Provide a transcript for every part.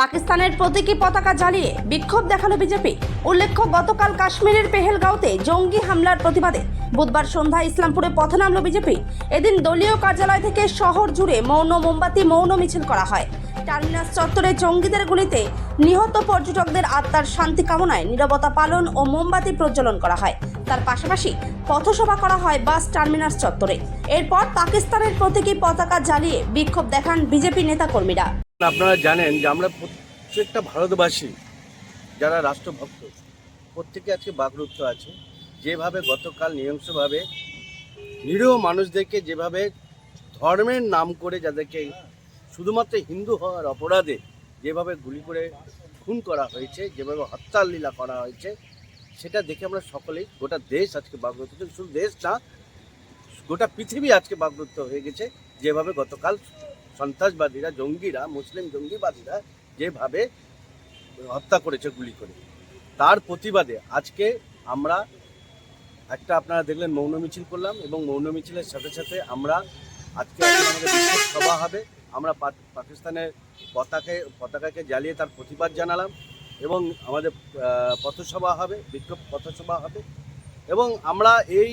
পাকিস্তানের প্রতীকী পতাকা জ্বালিয়ে বিক্ষোভ দেখাল বিজেপি। উল্লেখ্য, গতকাল কাশ্মীরের পেহেলগাঁওতে জঙ্গি হামলার প্রতিবাদে বুধবার সন্ধ্যায় ইসলামপুরে পথে নামল বিজেপি। এদিন দলীয় কার্যালয় থেকে শহর জুড়ে মৌন মোমবাতি, মৌন মিছিল করা হয়। টার্মিনাস চত্বরে জঙ্গিদের গুলিতে নিহত পর্যটকদের আত্মার শান্তি কামনায় নীরবতা পালন ও মোমবাতি প্রজ্বলন করা হয়। তার পাশাপাশি পথসভা করা হয় বাস টার্মিনাস চত্বরে। এরপর পাকিস্তানের প্রতীকী পতাকা জ্বালিয়ে বিক্ষোভ দেখান বিজেপি নেতাকর্মীরা। আপনারা জানেন যে আমরা প্রত্যেকটা ভারতবাসী, যারা রাষ্ট্রভক্ত, প্রত্যেকে আজকে বাগরুত্ব আছে। যেভাবে গতকাল নৃশংসভাবে নিরীহ মানুষদেরকে যেভাবে ধর্মের নাম করে যাদেরকে শুধুমাত্র হিন্দু হওয়ার অপরাধে যেভাবে গুলি করে খুন করা হয়েছে, যেভাবে হত্যার লীলা করা হয়েছে, সেটা দেখে আমরা সকলেই গোটা দেশ আজকে বাগরুত্ব হচ্ছে। শুধু দেশ না, গোটা পৃথিবী আজকে বাগরুত্ব হয়ে গেছে যেভাবে গতকাল সন্ত্রাসবাদীরা, জঙ্গিরা, মুসলিম জঙ্গিবাদীরা যেভাবে হত্যা করেছে গুলি করে, তার প্রতিবাদে আজকে আমরা একটা আপনারা দেখলেন মৌন মিছিল করলাম এবং মৌন মিছিলের সাথে সাথে আমরা আজকে আমাদের সভা হবে আমরা পাকিস্তানের পতাকে, পতাকাকে জ্বালিয়ে তার প্রতিবাদ জানালাম এবং আমাদের পথসভা হবে, বিক্ষোভ পথসভা হবে এবং আমরা এই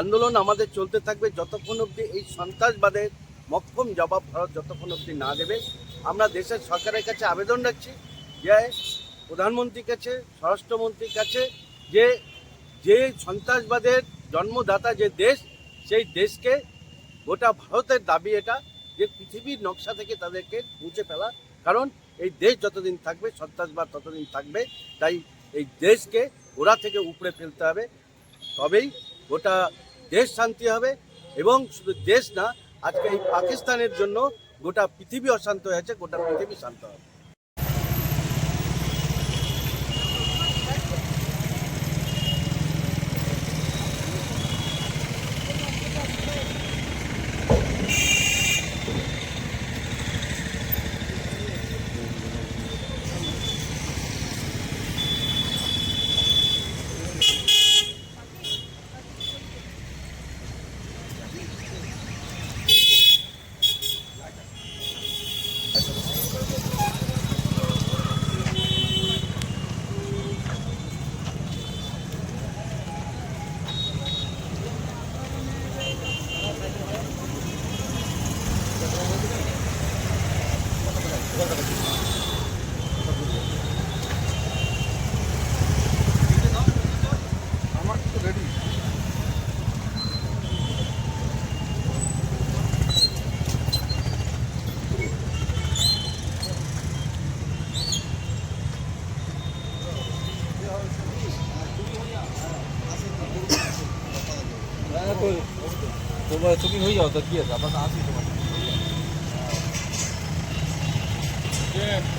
আন্দোলন আমাদের চলতে থাকবে যতক্ষণ অবধি এই সন্ত্রাসবাদের মক্ষম জবাব ভারত যতক্ষণ অবধি না দেবে। আমরা দেশের সরকারের কাছে আবেদন রাখছি যে প্রধানমন্ত্রীর কাছে, স্বরাষ্ট্রমন্ত্রীর কাছে যে যে সন্ত্রাসবাদের জন্মদাতা যে দেশ, সেই দেশকে গোটা ভারতের দাবি এটা যে পৃথিবীর নকশা থেকে তাদেরকে মুছে ফেলা। কারণ এই দেশ যতদিন থাকবে, সন্ত্রাসবাদ ততদিন থাকবে, তাই এই দেশকে ওরা থেকে উপড়ে ফেলতে হবে। তবেই গোটা দেশ শান্তি হবে এবং শুধু দেশ না, আজকে এই পাকিস্তানের জন্য গোটা পৃথিবী অশান্ত হয়েছে গোটা পৃথিবী শান্ত হবে। তোমার তুমি হয়ে যাও তো কি আছে আমরা তো আছি তোমার Yeah.